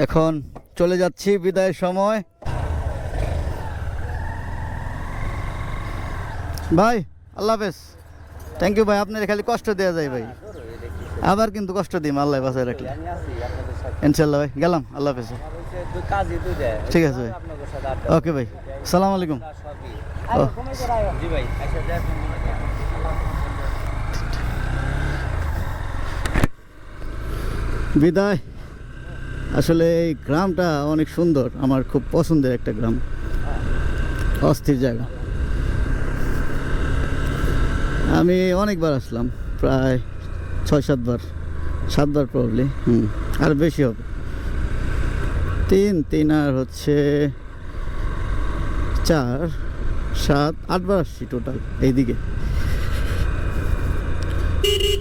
এখন চলে যাচ্ছি, বিদায়ের সময়। ভাই, আল্লাহ হাফেজ। থ্যাংক ইউ ভাই, আপনার খালি কষ্ট দেওয়া যায় ভাই। আবার কিন্তু কষ্ট দিই আল্লাহ বাসায় রাখলে। ইনশাল্লাহ ভাই, গেলাম, আল্লাহ হাফেজ। ঠিক আছে ভাই। ওকে ভাই, সালাম আলাইকুম। দেখুন বিদায়। আসলে এই গ্রামটা অনেক সুন্দর, আমার খুব পছন্দের একটা গ্রাম। অস্থির জায়গা। আমি অনেকবার আসলাম, প্রায় ছয় সাতবার সাতবার প্রবলি হুম, আর বেশি হবে। তিন তিন আর হচ্ছে চার, সাত আটবার আসছি টোটাল এইদিকে।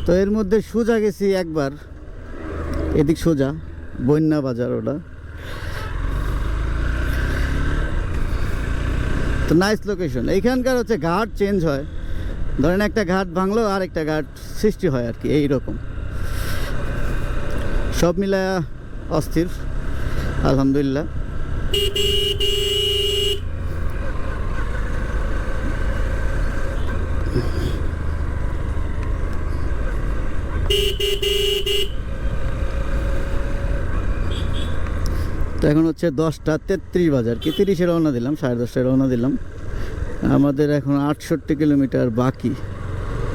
তো এর মধ্যে সোজা গেছি একবার, এদিক সোজা। বন্যা বাজার ওটা। তো নাইস লোকেশন এইখানকার হচ্ছে ঘাট চেঞ্জ হয়। ধরেন একটা ঘাট ভাঙলো, আর একটা ঘাট সৃষ্টি হয় আর কি, এইরকম। সব মিলায়া অস্থির, আলহামদুলিল্লাহ। তো এখন হচ্ছে দশটা তেত্রিশ বাজার। কি তিরিশে রওনা দিলাম, সাড়ে দশটায় রওনা দিলাম। আমাদের এখন আটষট্টি কিলোমিটার বাকি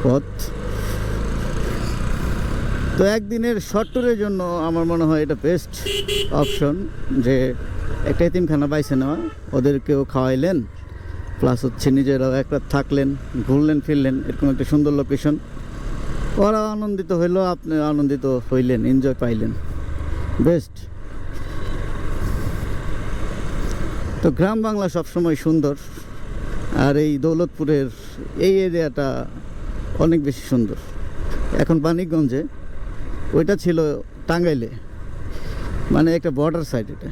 পথ। তো একদিনের শর্ট ট্যুরের জন্য আমার মনে হয় এটা বেস্ট অপশন যে একটা এতিমখানা বাইছে নেওয়া, ওদেরকেও খাওয়াইলেন প্লাস হচ্ছে নিজেরাও একটা থাকলেন, ঘুরলেন, ফিরলেন, এরকম একটা সুন্দর লোকেশন ওরা আনন্দিত হইল আপনি আনন্দিত হইলেন এনজয় পাইলেন। বেস্ট তো গ্রাম বাংলা সবসময় সুন্দর, আর এই দৌলতপুরের এই এরিয়াটা অনেক বেশি সুন্দর। এখন বাণিকগঞ্জে, ওইটা ছিল টাঙ্গাইলে মানে একটা বর্ডার সাইড এটা।